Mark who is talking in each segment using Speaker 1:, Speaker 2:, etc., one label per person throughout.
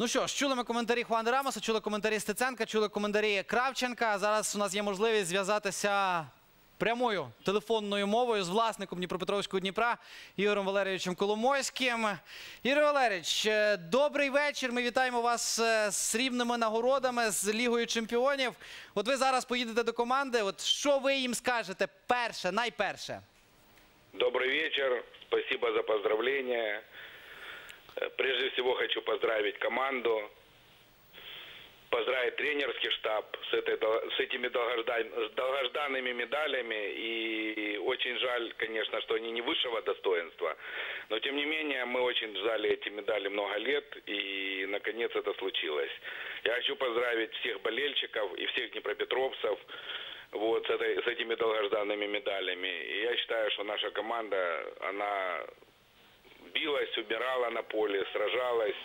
Speaker 1: Ну що ж, чули ми коментарі Хуана Рамоса, чули коментарі Стеценка, чули коментарі Кравченка. Зараз у нас є можливість зв'язатися прямою телефонною мовою з власником Дніпропетровського Дніпра Ігорем Валерійовичем Коломойським. Ігор Валерійович, е, добрий вечір. Ми вітаємо вас е, з рівними нагородами з Лігою Чемпіонів. От ви зараз поїдете до команди. От що ви їм скажете перше, найперше?
Speaker 2: Добрый вечер. Спасибо за поздравления. Всего хочу поздравить команду, поздравить тренерский штаб с, этой, с этими долгожданными медалями. И очень жаль, конечно, что они не высшего достоинства. Но, тем не менее, мы очень ждали эти медали много лет, и, наконец, это случилось. Я хочу поздравить всех болельщиков и всех днепропетровцев вот, с, этой, с этими долгожданными медалями. И я считаю, что наша команда, она билась, убирала на поле, сражалась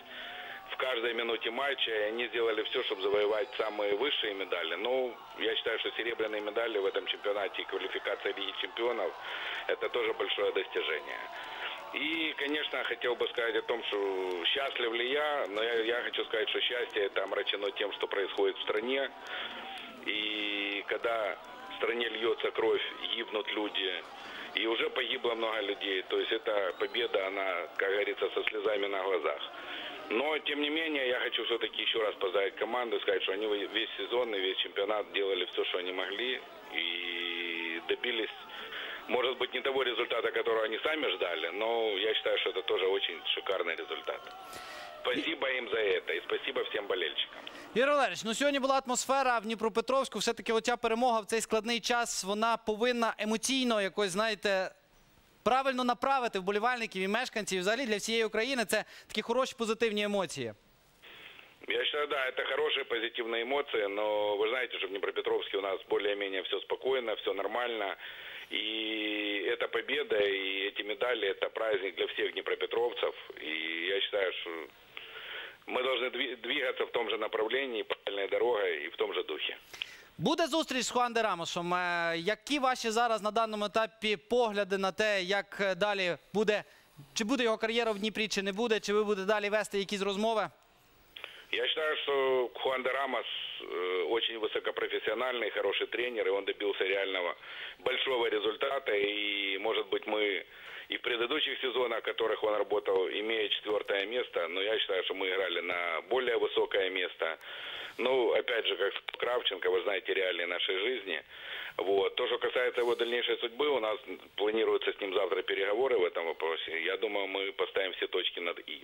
Speaker 2: в каждой минуте матча, и они сделали все, чтобы завоевать самые высшие медали. Ну, я считаю, что серебряные медали в этом чемпионате и квалификация Лиги чемпионов – это тоже большое достижение. И, конечно, хотел бы сказать о том, что счастлив ли я, но я, я хочу сказать, что счастье это омрачено тем, что происходит в стране. И когда в стране льется кровь, гибнут люди, и уже погибло много людей. То есть эта победа, она, как говорится, со слезами на глазах. Но, тем не менее, я хочу все-таки еще раз поздравить команду, сказать, что они весь сезон и весь чемпионат делали все, что они могли, и добились, может быть, не того результата, которого они сами ждали, но я считаю, что это тоже очень шикарный результат. Спасибо им за это, и спасибо всем болельщикам.
Speaker 1: Ігор Валерійович, ну сьогодні була атмосфера в Дніпропетровську. Все-таки оця перемога в цей складний час вона повинна емоційно якось, знаєте, правильно направити вболівальників і мешканців. І взагалі для всієї України це такі хороші позитивні емоції.
Speaker 2: Я считаю, да, это хорошие позитивные эмоции, но вы знаете, что в Днепропетровске у нас более-менее все спокойно, все нормально. И эта победа, и эти медали, это праздник для всех днепропетровцев. И я считаю, что мы должны дви- двигаться в том же направлении, правильной дорогой и в том же духе.
Speaker 1: Буде зустріч з Хуан де Рамосом. Е, Які ваші зараз на даному етапі погляди на те, як е, далі буде, чи буде його кар'єра в Дніпрі, чи не буде, чи ви будете далі вести якісь розмови?
Speaker 2: Я считаю, что Хуан де Рамос э, очень высокопрофессиональный, хороший тренер, и он добился реального большого результата. И, может быть, мы и в предыдущих сезонах, в которых он работал, имея четвертое место, но я считаю, что мы играли на более высокое место. Ну, опять же, как Кравченко, вы знаете реалии нашей жизни. Вот. То, что касается его дальнейшей судьбы, у нас планируются с ним завтра переговоры в этом вопросе. Я думаю, мы поставим все точки над «и».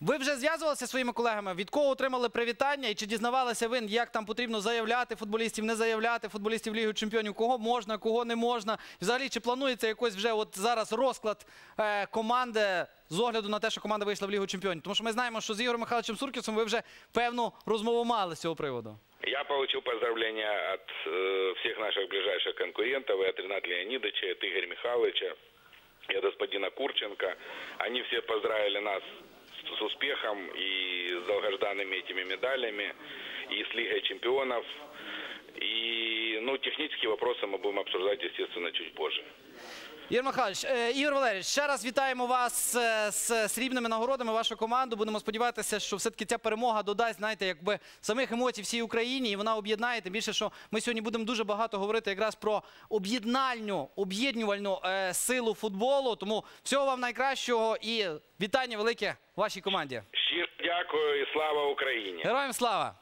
Speaker 1: Ви вже зв'язувалися зі своїми колегами? Від кого отримали привітання? І чи дізнавалися ви, як там потрібно заявляти футболістів, не заявляти футболістів Ліги Чемпіонів? Кого можна, кого не можна? Взагалі, чи планується якось вже от зараз розклад е, команди з огляду на те, що команда вийшла в Лігу Чемпіонів? Тому що ми знаємо, що з Ігорем Михайловичем Суркісом ви вже певну розмову мали з цього приводу.
Speaker 2: Я получил поздравления от э, всех наших ближайших конкурентов, и от Рената Леонидовича, и от Игоря Михайловича, и от господина Курченко. Они все поздравили нас с, успехом и с долгожданными этими медалями, и с Лигой чемпионов. И, ну, технические вопросы мы будем обсуждать, естественно, чуть позже.
Speaker 1: Ігор Михайлович, е, Ігор Валерійович, ще раз вітаємо вас е, з срібними нагородами, вашу команду. Будемо сподіватися, що все-таки ця перемога додасть, знаєте, якби самих емоцій всій Україні, і вона об'єднає. Тим більше, що ми сьогодні будемо дуже багато говорити якраз про об'єднальну, об'єднувальну е, силу футболу. Тому всього вам найкращого і вітання велике вашій команді.
Speaker 2: Щиро дякую і слава Україні!
Speaker 1: Героям слава!